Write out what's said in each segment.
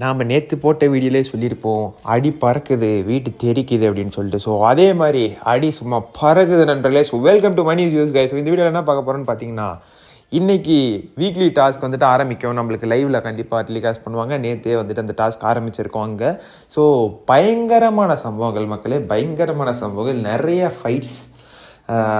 நாம் நேற்று போட்ட வீடியோலே சொல்லியிருப்போம் அடி பறக்குது வீட்டு தெரிக்குது அப்படின்னு சொல்லிட்டு. ஸோ அதே மாதிரி அடி சும்மா பறக்குது நண்பர்களே. So welcome to money use guys இந்த வீடியோவில் என்ன பார்க்க போகிறோன்னு பார்த்தீங்கன்னா இன்றைக்கி வீக்லி டாஸ்க் வந்துட்டு ஆரம்பிக்கும். நம்மளுக்கு லைவில் கண்டிப்பாக டெலிகாஸ்ட் பண்ணுவாங்க. நேற்றே வந்துட்டு அந்த டாஸ்க் ஆரம்பிச்சிருக்கோம் அங்கே. ஸோ பயங்கரமான சம்பவங்கள் மக்களே. பயங்கரமான சம்பவங்கள். நிறைய ஃபைட்ஸ்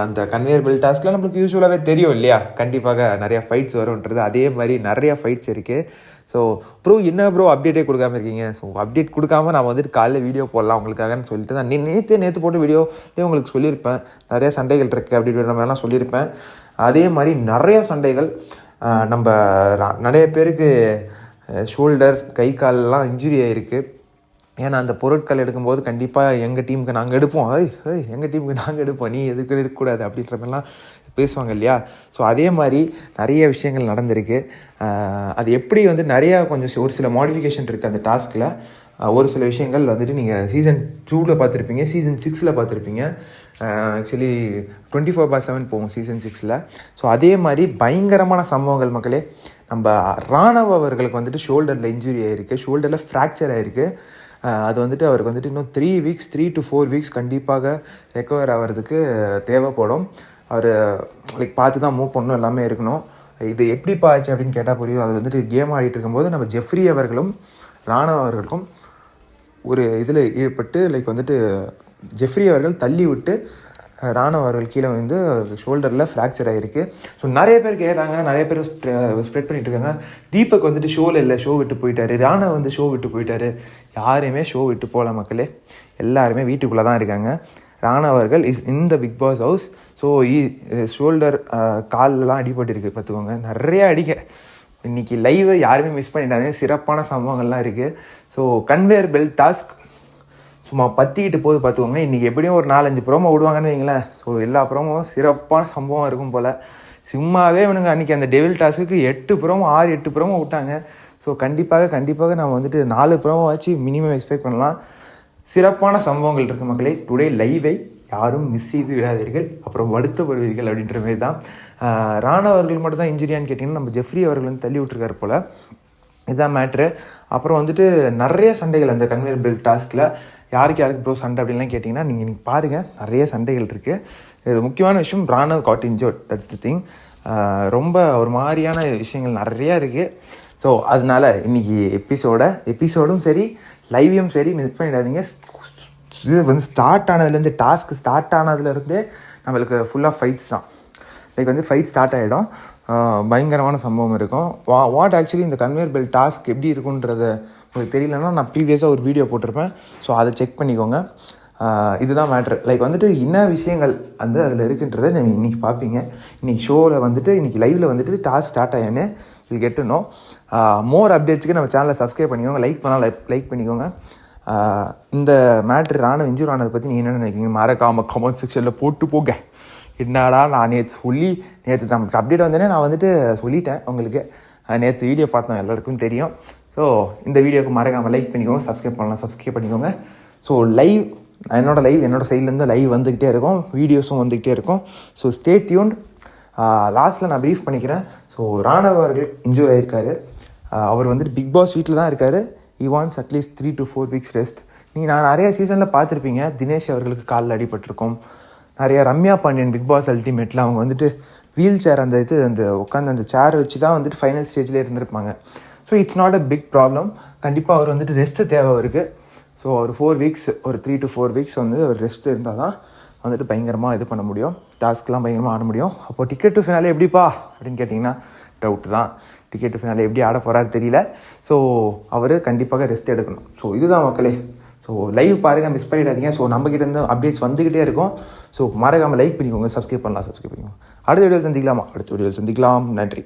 அந்த கன்வேயர் பில் டாஸ்க்லாம் நம்மளுக்கு யூஸ்வலாகவே தெரியும் இல்லையா? கண்டிப்பாக நிறையா ஃபைட்ஸ் வரும்ன்றது. அதே மாதிரி நிறையா ஃபைட்ஸ் இருக்குது ஸோ ப்ரோ என்ன ப்ரோ அப்டேட்டே கொடுக்காம இருக்கீங்க? ஸோ அப்டேட் கொடுக்காம நான் வந்துட்டு காலையில் வீடியோ போடலாம் உங்களுக்காகன்னு சொல்லிட்டு நான் நேற்று நேற்று போட்டு வீடியோலேயே உங்களுக்கு சொல்லியிருப்பேன். நிறைய சண்டைகள் இருக்குது அப்படி மாதிரிலாம் சொல்லியிருப்பேன். அதே மாதிரி நிறையா சண்டைகள் நம்ம நிறைய பேருக்கு ஷோல்டர் கை கால்லாம் இன்ஜுரி ஆகிருக்கு ஏன்னா அந்த பொருட்கள் எடுக்கும்போது கண்டிப்பாக எங்கள் டீமுக்கு நாங்கள் எடுப்போம். ஐய் ஐய் எங்கள் டீமுக்கு நாங்கள் எடுப்போம். நீ எதுக்கு இருக்கக்கூடாது அப்படின்ற மாதிரிலாம் பேசுவாங்க இல்லையா? ஸோ அதே மாதிரி நிறைய விஷயங்கள் நடந்திருக்கு. அது எப்படி வந்து நிறையா கொஞ்சம் ஒரு சில மாடிஃபிகேஷன் இருக்குது அந்த டாஸ்கில் ஒரு சில விஷயங்கள் வந்துட்டு நீங்கள் சீசன் டூவில் பார்த்துருப்பீங்க சீசன் சிக்ஸில் பார்த்துருப்பீங்க. Actually twenty four by seven போகும் சீசன் சிக்ஸில் ஸோ அதே மாதிரி பயங்கரமான சம்பவங்கள் மக்களே. நம்ம ராணுவ அவர்களுக்கு வந்துட்டு ஷோல்டரில் இன்ஜுரி ஆகிருக்கு ஷோல்டரில் ஃப்ராக்சர் ஆகிருக்கு அது வந்துட்டு அவருக்கு வந்துட்டு இன்னும் three weeks three to four weeks கண்டிப்பாக ரெக்கவர் ஆகிறதுக்கு தேவைப்படும். அவர் லைக் பார்த்து தான் மூவ் பண்ணணும் எல்லாமே இருக்கணும். இது எப்படி ஆச்சு அப்படின்னு கேட்டால் புரியும். அது வந்துட்டு கேம் ஆடிட்டு இருக்கும்போது நம்ம ஜெஃப்ரி அவர்களும் ராணவ அவர்களுக்கும் ஒரு இதில் ஈடுபட்டு லைக் வந்துட்டு ஜெஃப்ரி அவர்கள் தள்ளி விட்டு ராணுவ அவர்கள் கீழே வந்து ஷோல்டரில் ஃப்ராக்சர் ஆகிருக்கு ஸோ நிறைய பேர் கேட்டாங்க நிறைய பேர் ஸ்ப்ரெட் பண்ணிட்டு இருக்காங்க. தீபக் வந்துட்டு ஷோவில் இல்லை ஷோ விட்டு போயிட்டாரு. ராணவ வந்து ஷோ விட்டு போயிட்டாரு. யாரையுமே ஷோ விட்டு போகல மக்களே. எல்லாருமே வீட்டுக்குள்ளே தான் இருக்காங்க. ராணுவ அவர்கள் is in the Bigg Boss house so shoulder கால்லாம் அடிபட்டிருக்கு பார்த்துக்கோங்க. நிறைய அடிக்க. இன்னைக்கு லைவை யாருமே மிஸ் பண்ணிட்டாங்க சிறப்பான சம்பவங்கள்லாம் இருக்குது ஸோ கன்வேயர் பெல்ட் டாஸ்க் சும்மா பற்றிக்கிட்டு போது பார்த்துக்கோங்க இன்றைக்கி எப்படியும் ஒரு நாலஞ்சு ப்ரோமோ விடுவாங்கன்னு வைங்களேன். ஸோ எல்லா ப்ரோமோவும் சிறப்பான சம்பவம் இருக்கும் போல். சும்மாவே இவனுங்க அன்றைக்கி அந்த டெவில் டாஸ்க்கு எட்டு ப்ரோமோ ஆறு எட்டு ப்ரோமோ விட்டாங்க. ஸோ கண்டிப்பாக கண்டிப்பாக நம்ம வந்துட்டு நாலு ப்ரோமோ வச்சு மினிமம் எக்ஸ்பெக்ட் பண்ணலாம். சிறப்பான சம்பவங்கள் இருக்குது மக்களே. டுடே லைவை யாரும் மிஸ் செய்து விடாதீர்கள். அப்புறம் வருத்தப்படுவீர்கள் அப்படின்ற மாதிரி தான். ஆஹ் ராணா அவர்கள் மட்டும் தான் இன்ஜுரியான்னு கேட்டிங்கன்னா நம்ம ஜெஃப்ரி அவர்கள் வந்து தள்ளி விட்டுருக்காரு போல். இதுதான் மேட்ரு அப்புறம் வந்துட்டு நிறைய சண்டைகள் அந்த கன்வேயர் பெல்ட் டாஸ்கில் யாருக்கு யாருக்கு ப்ரோ சண்டை அப்படின்லாம் கேட்டிங்கன்னா நீங்கள் இன்றைக்கி பாருங்கள் நிறைய சண்டைகள் இருக்குது இது முக்கியமான விஷயம் Ranav got injured that's the thing ரொம்ப ஒரு மாதிரியான விஷயங்கள் நிறையா இருக்குது ஸோ அதனால இன்னைக்கு எபிசோட எபிசோடும் சரி லைவையும் சரி மிஸ் பண்ணிடாதீங்க. இது வந்து ஸ்டார்ட் ஆனதுலேருந்து டாஸ்க் ஸ்டார்ட் ஆனதுலேருந்தே நம்மளுக்கு ஃபுல்லாக ஃபைட்ஸ் தான். லைக் வந்து ஃபைட் ஸ்டார்ட் ஆகிடும் பயங்கரமான சம்பவம் இருக்கும். வா வாட் ஆக்சுவலி இந்த கன்வேயர் பெல்ட் டாஸ்க் எப்படி இருக்குன்றத உங்களுக்கு தெரியலன்னா நான் ப்ரீவியஸாக ஒரு வீடியோ போட்டிருப்பேன். ஸோ அதை செக் பண்ணிக்கோங்க. இதுதான் மேட்ரு லைக் வந்துட்டு என்ன விஷயங்கள் வந்து அதில் இருக்குன்றதை நீங்கள் இன்றைக்கி பார்ப்பீங்க. இன்றைக்கி ஷோவில் வந்துட்டு இன்றைக்கி லைவில் வந்துட்டு டாஸ்க் ஸ்டார்ட் ஆகியானே இது கெட்டணும் மோர் அப்டேட்ஸ்க்கு நம்ம சேனலை சப்ஸ்கிரைப் பண்ணிக்கோங்க. லைக் பண்ணால் லைக் லைக் பண்ணிக்கோங்க. இந்த மேட்ரு ராணுவ இன்ஜூர் ஆனதை பற்றி நீங்கள் என்ன நினைக்கிறீங்க? மறக்காமல் கமெண்ட் செக்ஷனில் போட்டு போங்க. என்னடா நான் நேற்று சொல்லி நேற்று நமக்கு அப்டேட் வந்தேனே நான் வந்துட்டு சொல்லிட்டேன் உங்களுக்கு. நேற்று வீடியோ பார்த்தோம் எல்லாருக்கும் தெரியும். ஸோ இந்த வீடியோக்கு மறக்காமல் லைக் பண்ணிக்கோங்க சப்ஸ்கிரைப் பண்ணலாம் சப்ஸ்கிரைப் பண்ணிக்கோங்க. ஸோ லைவ் என்னோடய லைவ் என்னோடய சைட்லேருந்து லைவ் வந்துக்கிட்டே இருக்கும் வீடியோஸும் வந்துக்கிட்டே இருக்கும். ஸோ ஸ்டே டியூன்ட் லாஸ்ட்டில் நான் ப்ரீஃப் பண்ணிக்கிறேன். ஸோ ராணவ் அவர்கள் இன்ஜூர் ஆயிருக்காரு. அவர் வந்துட்டு பிக் பாஸ் வீட்டில் தான் இருக்கார். He wants at least three to four weeks rest நீங்கள் நான் நிறைய சீசனில் பார்த்துருப்பீங்க. தினேஷ் அவர்களுக்கு காலில் அடிபட்டிருக்கும். நிறையா ரம்யா பாண்டியன் பிக் பாஸ் அல்டிமேட்டில் அவங்க வந்துட்டு வீல் சேர் அந்த இது அந்த உட்காந்து அந்த சேர் வச்சு தான் வந்துட்டு ஃபைனல் ஸ்டேஜ்லேயே இருந்திருப்பாங்க. So it's not a big problem கண்டிப்பாக அவர் வந்துட்டு ரெஸ்ட்டு தேவை அவருக்கு. ஸோ ஒரு ஃபோர் வீக்ஸ் ஒரு த்ரீ டு ஃபோர் வீக்ஸ் வந்து ஒரு ரெஸ்ட் இருந்தால் தான் வந்துட்டு பயங்கரமாக இது பண்ண முடியும். டாஸ்க்லாம் பயங்கரமாக ஆட முடியும். அப்போ டிக்கெட் டு ஃபினாலே எப்படிப்பா அப்படின்னு கேட்டிங்கன்னா டவுட் தான். டிக்கெட் டு ஃபினாலே எப்படி ஆட போகிறாரு தெரியல. ஸோ அவர் கண்டிப்பாக ரெஸ்ட் எடுக்கணும். ஸோ இதுதான் மக்களே. ஸோ லைவ் பாருங்கள் மிஸ் பண்ணிடாதீங்க. ஸோ நம்மக்கிட்ட இருந்து அப்டேட்ஸ் வந்துக்கிட்டே இருக்கும். ஸோ மறக்காமல் லைக் பண்ணிக்கோங்க சப்ஸ்கிரைப் பண்ணலாம் சப்ஸ்கிரைப் பண்ணிக்கோங்க. அடுத்த வீடியோவில் சந்திக்கலாமா. அடுத்த வீடியோவில் சந்திக்கலாம். நன்றி.